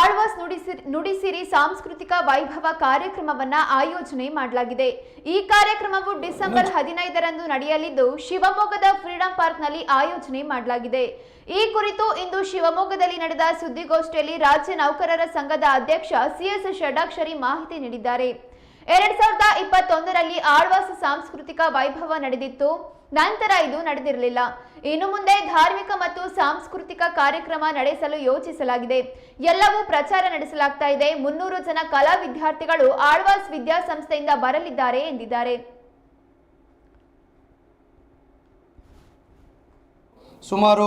ಆಳ್ವಾಸ್ ನುಡಿಸಿರಿ ನುಡಿಸಿರಿ ಸಾಂಸ್ಕೃತಿಕ ವೈಭವ ಕಾರ್ಯಕ್ರಮವನ್ನ ಆಯೋಜನೆ ಮಾಡಲಾಗಿದೆ. ಈ ಕಾರ್ಯಕ್ರಮವು ಡಿಸೆಂಬರ್ ಹದಿನೈದರಂದು ನಡೆಯಲಿದ್ದು ಶಿವಮೊಗ್ಗದ ಫ್ರೀಡಂ ಪಾರ್ಕ್ನಲ್ಲಿ ಆಯೋಜನೆ ಮಾಡಲಾಗಿದೆ. ಈ ಕುರಿತು ಇಂದು ಶಿವಮೊಗ್ಗದಲ್ಲಿ ನಡೆದ ಸುದ್ದಿಗೋಷ್ಠಿಯಲ್ಲಿ ರಾಜ್ಯ ನೌಕರರ ಸಂಘದ ಅಧ್ಯಕ್ಷ ಸಿಎಸ್ ಷಡಾಕ್ಷರಿ ಮಾಹಿತಿ ನೀಡಿದ್ದಾರೆ. ಎರಡ್ ಸಾವಿರದ ಇಪ್ಪತ್ತೊಂದರಲ್ಲಿ ಆಳ್ವಾಸ್ ಸಾಂಸ್ಕೃತಿಕ ವೈಭವ ನಡೆದಿತ್ತು. ನಂತರ ಇದು ನಡೆದಿರಲಿಲ್ಲ. ಇನ್ನು ಮುಂದೆ ಧಾರ್ಮಿಕ ಮತ್ತು ಸಾಂಸ್ಕೃತಿಕ ಕಾರ್ಯಕ್ರಮ ನಡೆಸಲು ಯೋಚಿಸಲಾಗಿದೆ. ಎಲ್ಲವೂ ಪ್ರಚಾರ ನಡೆಸಲಾಗ್ತಾ ಇದೆ. ಮುನ್ನೂರು ಜನ ಕಲಾ ವಿದ್ಯಾರ್ಥಿಗಳು ಆಳ್ವಾಸ್ ವಿದ್ಯಾಸಂಸ್ಥೆಯಿಂದ ಬರಲಿದ್ದಾರೆ ಎಂದಿದ್ದಾರೆ. ಸುಮಾರು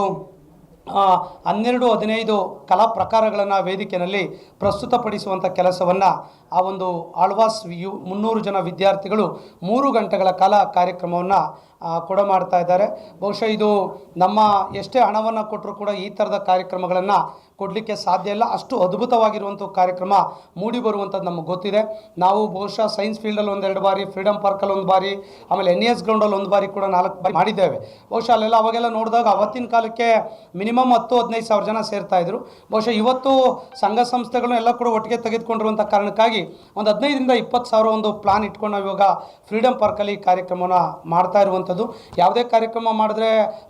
ಹನ್ನೆರಡು, ಹದಿನೈದು ಕಲಾ ಪ್ರಕಾರಗಳನ್ನು ವೇದಿಕೆಯಲ್ಲಿ ಪ್ರಸ್ತುತಪಡಿಸುವಂಥ ಕೆಲಸವನ್ನು ಆ ಒಂದು ಆಳ್ವಾಸ್ ಯು, ಮುನ್ನೂರು ಜನ ವಿದ್ಯಾರ್ಥಿಗಳು ಮೂರು ಗಂಟೆಗಳ ಕಾಲ ಕಾರ್ಯಕ್ರಮವನ್ನು ಕೊಡ ಮಾಡ್ತಾ ಇದ್ದಾರೆ. ಬಹುಶಃ ಇದು ನಮ್ಮ ಎಷ್ಟೇ ಹಣವನ್ನು ಕೊಟ್ಟರೂ ಕೂಡ ಈ ಥರದ ಕಾರ್ಯಕ್ರಮಗಳನ್ನು ಕೊಡಲಿಕ್ಕೆ ಸಾಧ್ಯ ಇಲ್ಲ. ಅಷ್ಟು ಅದ್ಭುತವಾಗಿರುವಂಥ ಕಾರ್ಯಕ್ರಮ ಮೂಡಿ ಬರುವಂಥದ್ದು ನಮಗೆ ಗೊತ್ತಿದೆ. ನಾವು ಬಹುಶಃ ಸೈನ್ಸ್ ಫೀಲ್ಡಲ್ಲಿ ಒಂದೆರಡು ಬಾರಿ ಫ್ರೀಡಮ್ ಪಾರ್ಕಲ್ಲಿ ಒಂದು ಬಾರಿ, ಆಮೇಲೆ ಎನ್ ಎಸ್ ಗ್ರೌಂಡಲ್ಲಿ ಒಂದು ಬಾರಿ ಕೂಡ ನಾಲ್ಕು ಬಾರಿ ಮಾಡಿದ್ದೇವೆ. ಬಹುಶಃ ಅಲ್ಲೆಲ್ಲ ಅವಾಗೆಲ್ಲ ನೋಡಿದಾಗ ಅವತ್ತಿನ ಕಾಲಕ್ಕೆ ಮಿನಿಮಮ್ ಹತ್ತು, ಹದಿನೈದು ಸಾವಿರ ಜನ ಸೇರ್ತಾ ಇದ್ರು. ಬಹುಶಃ ಇವತ್ತು ಸಂಘ ಸಂಸ್ಥೆಗಳನ್ನ ಎಲ್ಲ ಕೂಡ ಒಟ್ಟಿಗೆ ತೆಗೆದುಕೊಂಡಿರುವಂಥ ಕಾರಣಕ್ಕಾಗಿ ಒಂದು ಹದಿನೈದರಿಂದ ಇಪ್ಪತ್ತು ಸಾವಿರ ಒಂದು ಪ್ಲಾನ್ ಇಟ್ಕೊಂಡು ನಾವು ಇವಾಗ ಫ್ರೀಡಮ್ ಪಾರ್ಕಲ್ಲಿ ಈ ಕಾರ್ಯಕ್ರಮನ ಮಾಡ್ತಾ ಯಾವುದೇ ಕಾರ್ಯಕ್ರಮ ಮಾಡಿದ್ರೆ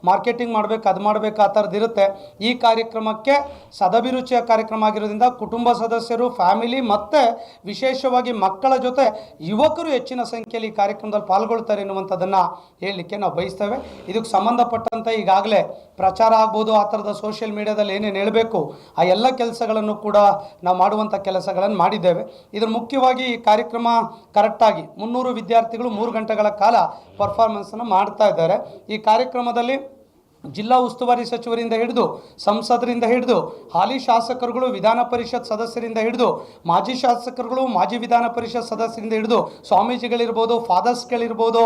ಮಾರ್ಕೆಟಿಂಗ್ ಮಾಡಬೇಕು, ಅದು ಮಾಡಬೇಕು, ಆ ಥರದ್ದು ಇರುತ್ತೆ. ಈ ಕಾರ್ಯಕ್ರಮಕ್ಕೆ ಸದಭಿರುಚಿಯ ಕಾರ್ಯಕ್ರಮ ಆಗಿರೋದ್ರಿಂದ ಕುಟುಂಬ ಸದಸ್ಯರು, ಫ್ಯಾಮಿಲಿ ಮತ್ತು ವಿಶೇಷವಾಗಿ ಮಕ್ಕಳ ಜೊತೆ ಯುವಕರು ಹೆಚ್ಚಿನ ಸಂಖ್ಯೆಯಲ್ಲಿ ಈ ಕಾರ್ಯಕ್ರಮದಲ್ಲಿ ಪಾಲ್ಗೊಳ್ತಾರೆ ಎನ್ನುವಂಥದ್ದನ್ನು ಹೇಳಲಿಕ್ಕೆ ನಾವು ಬಯಸ್ತೇವೆ. ಇದಕ್ಕೆ ಸಂಬಂಧಪಟ್ಟಂತೆ ಈಗಾಗಲೇ ಪ್ರಚಾರ ಆಗ್ಬೋದು, ಆ ಥರದ ಸೋಷಿಯಲ್ ಮೀಡಿಯಾದಲ್ಲಿ ಏನೇನು ಹೇಳಬೇಕು, ಆ ಎಲ್ಲ ಕೆಲಸಗಳನ್ನು ಕೂಡ ನಾವು ಮಾಡುವಂಥ ಕೆಲಸಗಳನ್ನು ಮಾಡಿದ್ದೇವೆ. ಇದ್ರ ಮುಖ್ಯವಾಗಿ ಈ ಕಾರ್ಯಕ್ರಮ ಕರೆಕ್ಟಾಗಿ ಮುನ್ನೂರು ವಿದ್ಯಾರ್ಥಿಗಳು ಮೂರು ಗಂಟೆಗಳ ಕಾಲ ಪರ್ಫಾರ್ಮೆನ್ಸನ್ನು ಮಾಡ್ತಾ ಇದ್ದಾರೆ. ಈ ಕಾರ್ಯಕ್ರಮದಲ್ಲಿ ಜಿಲ್ಲಾ ಉಸ್ತುವಾರಿ ಸಚಿವರಿಂದ ಹಿಡಿದು ಸಂಸದರಿಂದ ಹಿಡಿದು ಹಾಲಿ ಶಾಸಕರುಗಳು ವಿಧಾನ ಪರಿಷತ್ ಸದಸ್ಯರಿಂದ ಹಿಡಿದು ಮಾಜಿ ಶಾಸಕರುಗಳು ಮಾಜಿ ವಿಧಾನ ಪರಿಷತ್ ಸದಸ್ಯರಿಂದ ಹಿಡಿದು ಸ್ವಾಮೀಜಿಗಳಿರ್ಬೋದು, ಫಾದರ್ಸ್ಗಳಿರ್ಬೋದು,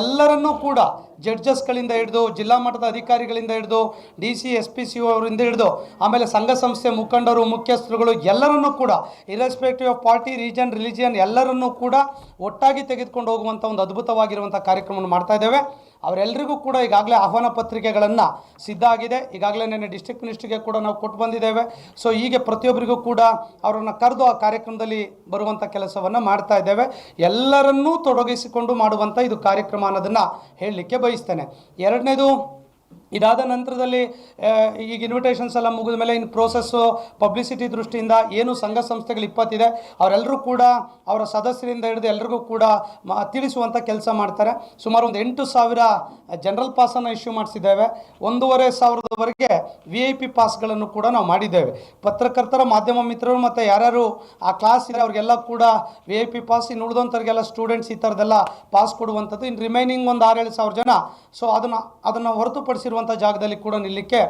ಎಲ್ಲರನ್ನೂ ಕೂಡ ಜಡ್ಜಸ್ಗಳಿಂದ ಹಿಡಿದು, ಜಿಲ್ಲಾ ಮಟ್ಟದ ಅಧಿಕಾರಿಗಳಿಂದ ಹಿಡಿದು D C S P C ಅವರಿಂದ ಹಿಡಿದು, ಆಮೇಲೆ ಸಂಘ ಸಂಸ್ಥೆ ಮುಖಂಡರು, ಮುಖ್ಯಸ್ಥರುಗಳು ಎಲ್ಲರನ್ನೂ ಕೂಡ irrespective of party region religion ಎಲ್ಲರನ್ನೂ ಕೂಡ ಒಟ್ಟಾಗಿ ತೆಗೆದುಕೊಂಡು ಹೋಗುವಂಥ ಒಂದು ಅದ್ಭುತವಾಗಿರುವಂಥ ಕಾರ್ಯಕ್ರಮವನ್ನು ಮಾಡ್ತಾ ಇದ್ದೇವೆ. ಅವರೆಲ್ಲರಿಗೂ ಕೂಡ ಈಗಾಗಲೇ ಆಹ್ವಾನ ಪತ್ರಿಕೆಗಳನ್ನು ಸಿದ್ಧ ಆಗಿದೆ. ಈಗಾಗಲೇ ನಿನ್ನೆ ಡಿಸ್ಟ್ರಿಕ್ಟ್ ಮಿನಿಸ್ಟ್ರಿಗೆ ಕೂಡ ನಾವು ಕೊಟ್ಟು ಬಂದಿದ್ದೇವೆ. ಸೊ ಹೀಗೆ ಪ್ರತಿಯೊಬ್ಬರಿಗೂ ಕೂಡ ಅವರನ್ನು ಕರೆದು ಆ ಕಾರ್ಯಕ್ರಮದಲ್ಲಿ ಬರುವಂಥ ಕೆಲಸವನ್ನು ಮಾಡ್ತಾ ಇದ್ದೇವೆ. ಎಲ್ಲರನ್ನೂ ತೊಡಗಿಸಿಕೊಂಡು ಮಾಡುವಂಥ ಇದು ಕಾರ್ಯಕ್ರಮ ಅನ್ನೋದನ್ನು ಹೇಳಲಿಕ್ಕೆ ಬಯಸ್ತೇನೆ. ಎರಡನೇದು ಇದಾದ ನಂತರದಲ್ಲಿ ಈಗ ಇನ್ವಿಟೇಷನ್ಸ್ ಎಲ್ಲ ಮುಗಿದ ಮೇಲೆ ಇನ್ನು ಪ್ರೋಸೆಸ್ಸು ಪಬ್ಲಿಸಿಟಿ ದೃಷ್ಟಿಯಿಂದ ಏನು ಸಂಘ ಸಂಸ್ಥೆಗಳು ಇಪ್ಪತ್ತಿದೆ, ಅವರೆಲ್ಲರೂ ಕೂಡ ಅವರ ಸದಸ್ಯರಿಂದ ಹಿಡಿದು ಎಲ್ರಿಗೂ ಕೂಡ ತಿಳಿಸುವಂಥ ಕೆಲಸ ಮಾಡ್ತಾರೆ. ಸುಮಾರು ಒಂದು ಎಂಟು ಸಾವಿರ ಜನರಲ್ ಪಾಸನ್ನು ಇಶ್ಯೂ ಮಾಡಿಸಿದ್ದೇವೆ. ಒಂದೂವರೆ ಸಾವಿರದವರೆಗೆ ವಿ ಐ ಪಿ ಪಾಸ್ಗಳನ್ನು ಕೂಡ ನಾವು ಮಾಡಿದ್ದೇವೆ. ಪತ್ರಕರ್ತರ, ಮಾಧ್ಯಮ ಮಿತ್ರರು ಮತ್ತು ಯಾರ್ಯಾರು ಆ ಕ್ಲಾಸ್ ಇದೆ, ಅವ್ರಿಗೆಲ್ಲ ಕೂಡ ವಿ ಐ ಪಿ ಪಾಸ್ ಇನ್ನು ಉಳಿದಂಥವ್ರಿಗೆಲ್ಲ ಸ್ಟೂಡೆಂಟ್ಸ್ ಈ ಥರದ್ದೆಲ್ಲ ಪಾಸ್ ಕೊಡುವಂಥದ್ದು. ಇನ್ನು ರಿಮೈನಿಂಗ್ ಒಂದು ಆರೇಳು ಸಾವಿರ ಜನ. ಸೊ ಅದನ್ನು ಅದನ್ನು ಹೊರತುಪಡಿಸಿರುವಂಥ ಜಾಗದಲ್ಲಿ ಕೂಡ ನಿಲ್ಲಕ್ಕೆ